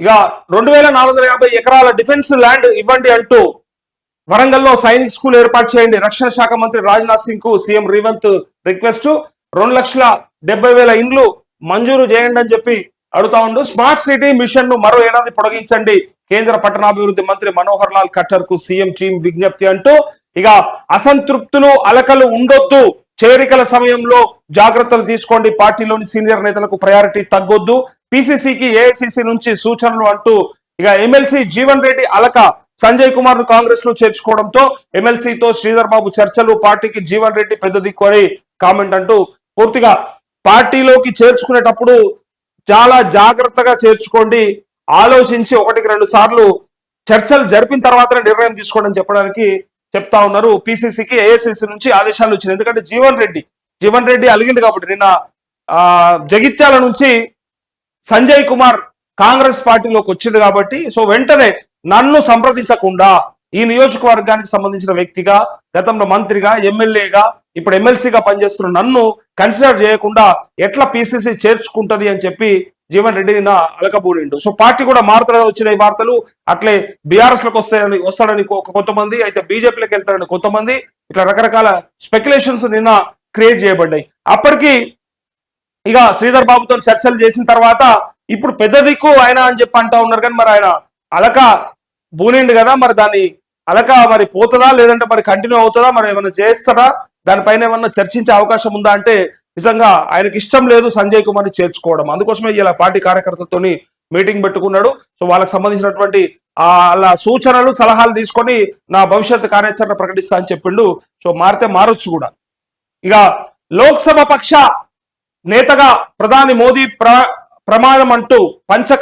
ఇక రెండు వేల నాలుగు వందల యాభై ఎకరాల డిఫెన్స్ ల్యాండ్ ఇవ్వండి అంటూ వరంగల్లో సైనిక్ స్కూల్ ఏర్పాటు చేయండి. రక్షణ శాఖ మంత్రి రాజ్నాథ్ సింగ్కు సీఎం రేవంత్ రిక్వెస్ట్ రెండు లక్షల డెబ్బై వేల ఇండ్లు మంజూరు చేయండి అని చెప్పి అడుగుతా ఉండు. స్మార్ట్ సిటీ మిషన్ను మరో ఏడాది పొడిగించండి. కేంద్ర పట్టణాభివృద్ధి మంత్రి మనోహర్ లాల్ ఖట్టర్కు సీఎం టీం విజ్ఞప్తి అంటూ ఇక అసంతృప్తులు అలకలు ఉండొద్దు. చేరికల సమయంలో జాగ్రత్తలు తీసుకోండి. పార్టీలోని సీనియర్ నేతలకు ప్రయారిటీ తగ్గొద్దు. పిసిసికి ఏఐసిసి నుంచి సూచనలు అంటూ ఇక ఎమ్మెల్సీ జీవన్ రెడ్డి అలక సంజయ్ కుమార్ను కాంగ్రెస్లో చేర్చుకోవడంతో ఎమ్మెల్సీతో శ్రీధర్ బాబు చర్చలు పార్టీకి జీవన్ రెడ్డి పెద్ద దిక్కు అని కామెంట్ అంటూ పూర్తిగా పార్టీలోకి చేర్చుకునేటప్పుడు చాలా జాగ్రత్తగా చేర్చుకోండి. ఆలోచించి ఒకటికి రెండు సార్లు చర్చలు జరిపిన తర్వాతనే నిర్ణయం తీసుకోండి చెప్పడానికి చెప్తా ఉన్నారు. పిసిసికి ఏఐసిసి నుంచి ఆదేశాలు వచ్చినాయి. ఎందుకంటే జీవన్ రెడ్డి జీవన్ రెడ్డి అలిగింది కాబట్టి నిన్న జగిత్యాల నుంచి సంజయ్ కుమార్ కాంగ్రెస్ పార్టీలోకి వచ్చింది కాబట్టి సో వెంటనే నన్ను సంప్రదించకుండా ఈ నియోజకవర్గానికి సంబంధించిన వ్యక్తిగా గతంలో మంత్రిగా ఎమ్మెల్యేగా ఇప్పుడు ఎమ్మెల్సీగా పనిచేస్తున్న నన్ను కన్సిడర్ చేయకుండా ఎట్లా పిసిసి చేర్చుకుంటది అని చెప్పి జీవన్ రెడ్డి నిన్న అలకబూనిండు సో పార్టీ కూడా మారుతాడని వచ్చిన ఈ వార్తలు. అట్లే బీఆర్ఎస్లకు వస్తాయని వస్తాడని కొంతమంది అయితే బీజేపీలకు వెళ్తాడని కొంతమంది ఇట్లా రకరకాల స్పెక్యులేషన్స్ నిన్న క్రియేట్ చేయబడ్డాయి. అప్పటికి ఇక శ్రీధర్ బాబుతో చర్చలు చేసిన తర్వాత ఇప్పుడు పెద్ద దిక్కు ఆయన అని చెప్పి అంటా ఉన్నారు కానీ మరి ఆయన అలక బూనిండు కదా మరి దాన్ని అలక మరి పోతుందా లేదంటే మరి కంటిన్యూ అవుతుందా మరి ఏమైనా చేస్తారా దానిపైన ఏమన్నా చర్చించే అవకాశం ఉందా అంటే నిజంగా ఆయనకి ఇష్టం లేదు సంజయ్ కుమార్ని చేర్చుకోవడం. అందుకోసమే ఇలా పార్టీ కార్యకర్తలతోని మీటింగ్ పెట్టుకున్నాడు. సో వాళ్ళకి సంబంధించినటువంటి ఆ అలా సూచనలు సలహాలు తీసుకొని నా భవిష్యత్ కార్యాచరణ ప్రకటిస్తా అని చెప్పిండు. సో మారితే మారొచ్చు కూడా. ఇక లోక్సభ పక్ష నేతగా ప్రధాని మోదీ ప్ర ప్రమాణం అంటూ పంచ